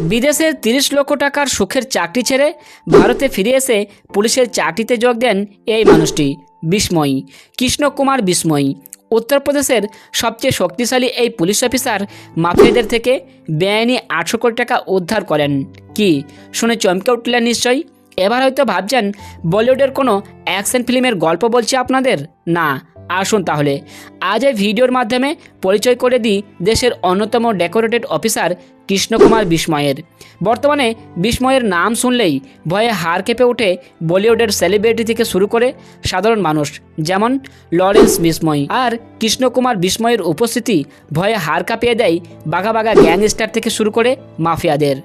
বিদেশের তিরিশ লক্ষ টাকার সুখের চাকরি ছেড়ে ভারতে ফিরে এসে পুলিশের চাকরিতে যোগ দেন এই মানুষটি, বিস্ময়ী, কৃষ্ণকুমার বিস্ময়ী। উত্তরপ্রদেশের সবচেয়ে শক্তিশালী এই পুলিশ অফিসার মাফিয়াদের থেকে বেআইনি আটশো কোটি টাকা উদ্ধার করেন। কি, শুনে চমকে উঠলেন নিশ্চয়ই? এবার হয়তো ভাবছেন বলিউডের কোনো অ্যাকশন ফিল্মের গল্প বলছি আপনাদের? না আসুন তাহলে। আজ এই ভিডিওর মাধ্যমে পরিচয় করে দিই দেশের অন্যতম ডেকোরেটেড অফিসার কৃষ্ণকুমার বিস্ময়ের। বর্তমানে বিস্ময়ের নাম শুনলেই ভয়ে হার কেঁপে ওঠে বলিউডের সেলিব্রিটি থেকে শুরু করে সাধারণ মানুষ, যেমন লরেন্স বিস্ময়। আর কৃষ্ণকুমার বিস্ময়ের উপস্থিতি ভয়ে হার কাঁপিয়ে দেয় বাঘা বাঘা গ্যাংস্টার থেকে শুরু করে মাফিয়াদের।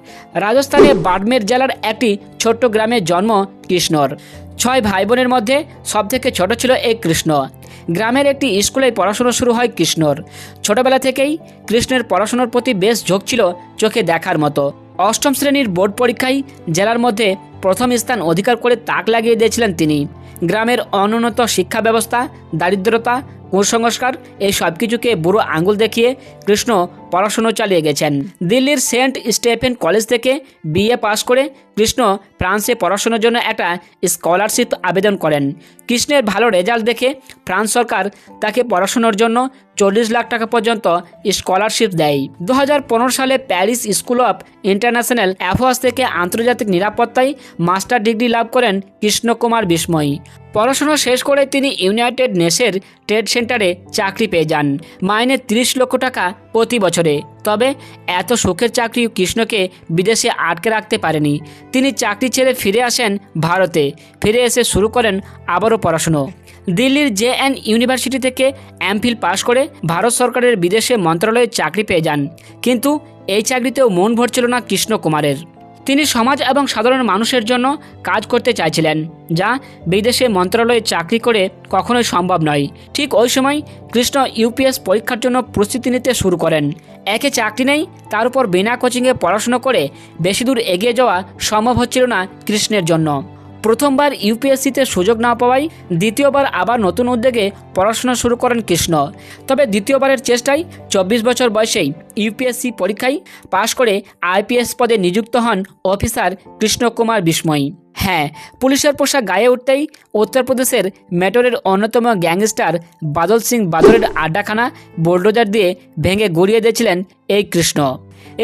রাজস্থানে বাডমের জেলার একটি ছোট্ট গ্রামে জন্ম কৃষ্ণর। ছয় ভাই বোনের মধ্যে সবথেকে ছোট ছিল এই কৃষ্ণ। গ্রামের একটি স্কুলে পড়াশোনা শুরু হয় কৃষ্ণর। ছোটবেলা থেকেই কৃষ্ণের পড়াশোনার প্রতি বেশ ঝোঁক ছিল চোখে দেখার মতো। অষ্টম শ্রেণির বোর্ড পরীক্ষায় জেলার মধ্যে প্রথম স্থান অধিকার করে তাক লাগিয়ে দিয়েছিলেন তিনি। গ্রামের অনুন্নত শিক্ষা ব্যবস্থা, দারিদ্রতা কুসংস্কার, এই সব কিছুকে বুড়ো আঙুল দেখিয়ে কৃষ্ণ পড়াশুনো চালিয়ে গেছেন। দিল্লির সেন্ট স্টেফেন কলেজ থেকে বিএ পাশ করে কৃষ্ণ ফ্রান্সে পড়াশোনার জন্য একটা স্কলারশিপ আবেদন করেন। কৃষ্ণের ভালো রেজাল্ট দেখে ফ্রান্স সরকার তাকে পড়াশোনার জন্য চল্লিশ লাখ টাকা পর্যন্ত স্কলারশিপ দেয়। দু হাজার পনেরো সালে Paris school of international affairs থেকে আন্তর্জাতিক নিরাপত্তায় মাস্টার ডিগ্রি লাভ করেন কৃষ্ণকুমার বিস্ময়ী। পড়াশোনা শেষ করে তিনি ইউনাইটেড নেশনের ট্রেড সেন্টারে চাকরি পেয়ে যান। মাইনে তিরিশ লক্ষ টাকা প্রতি বছরে। তবে এত সুখের চাকরি কৃষ্ণকে বিদেশে আটকে রাখতে পারেনি। তিনি চাকরি ছেড়ে ফিরে আসেন ভারতে। ফিরে এসে শুরু করেন আবারও পড়াশুনো। দিল্লির জে এন ইউনিভার্সিটি থেকে এমফিল পাশ করে ভারত সরকারের বিদেশে মন্ত্রণালয়ে চাকরি পেয়ে যান। কিন্তু এই চাকরিতেও মন ভরছিল না কৃষ্ণ কুমারের তিনি সমাজ এবং সাধারণ মানুষের জন্য কাজ করতে চাইছিলেন, যা বিদেশে মন্ত্রণালয়ে চাকরি করে কখনোই সম্ভব নয়। ঠিক ওই সময় কৃষ্ণ ইউপিএস পরীক্ষার জন্য প্রস্তুতি নিতে শুরু করেন। একে চাকরি নেই, তার উপর বিনা কোচিংয়ে পড়াশুনো করে বেশি দূর এগিয়ে যাওয়া সম্ভব হচ্ছিল না কৃষ্ণের জন্য। প্রথমবার ইউপিএসসিতে সুযোগ না পাওয়ায় দ্বিতীয়বার আবার নতুন উদ্যোগে পড়াশোনা শুরু করেন কৃষ্ণ। তবে দ্বিতীয়বারের চেষ্টায় চব্বিশ বছর বয়সেই ইউপিএসসি পরীক্ষায় পাশ করে আইপিএস পদে নিযুক্ত হন অফিসার কৃষ্ণকুমার বিস্ময়ী। হ্যাঁ পুলিশের পোশাক গায়ে উঠতেই উত্তরপ্রদেশের মেটরের অন্যতম গ্যাংস্টার বাদল সিং বাদলের আড্ডাখানা বোলডোজার দিয়ে ভেঙে গড়িয়ে দিয়েছিলেন এই কৃষ্ণ।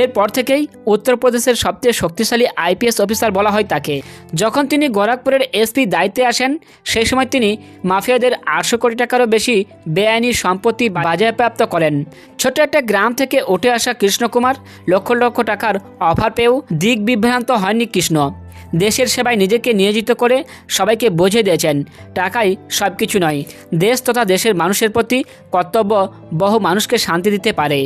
এরপর থেকেই উত্তরপ্রদেশের সবচেয়ে শক্তিশালী আইপিএস অফিসার বলা হয় তাকে। যখন তিনি গোরখপুরের এসপি দায়িত্বে আসেন, সেই সময় তিনি মাফিয়াদের আটশো কোটি টাকারও বেশি বেআইনি সম্পত্তি বাজেয়াপ্ত করেন। ছোট একটা গ্রাম থেকে উঠে আসা কৃষ্ণকুমার লক্ষ লক্ষ টাকার অফার পেয়েও দিক বিভ্রান্ত হয়নি কৃষ্ণ। দেশের সেবায় নিজেকে নিয়োজিত করে সবাইকে বুঝে দিয়েছেন, টাকাই সব কিছু নয়। দেশ তথা দেশের মানুষের প্রতি কর্তব্য বহু মানুষকে শান্তি দিতে পারে।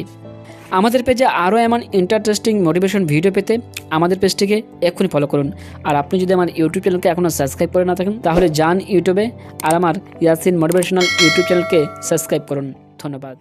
আমাদের পেজে আরও এমন ইন্টারেস্টিং মোটিভেশন ভিডিও পেতে আমাদের পেজটিকে এক্ষুনি ফলো করুন। আর আপনি যদি আমার ইউটিউব চ্যানেলকে এখনও সাবস্ক্রাইব করে না থাকেন, তাহলে যান ইউটিউবে আর আমার ইয়াসিন মোটিভেশনাল ইউটিউব চ্যানেলকে সাবস্ক্রাইব করুন। ধন্যবাদ।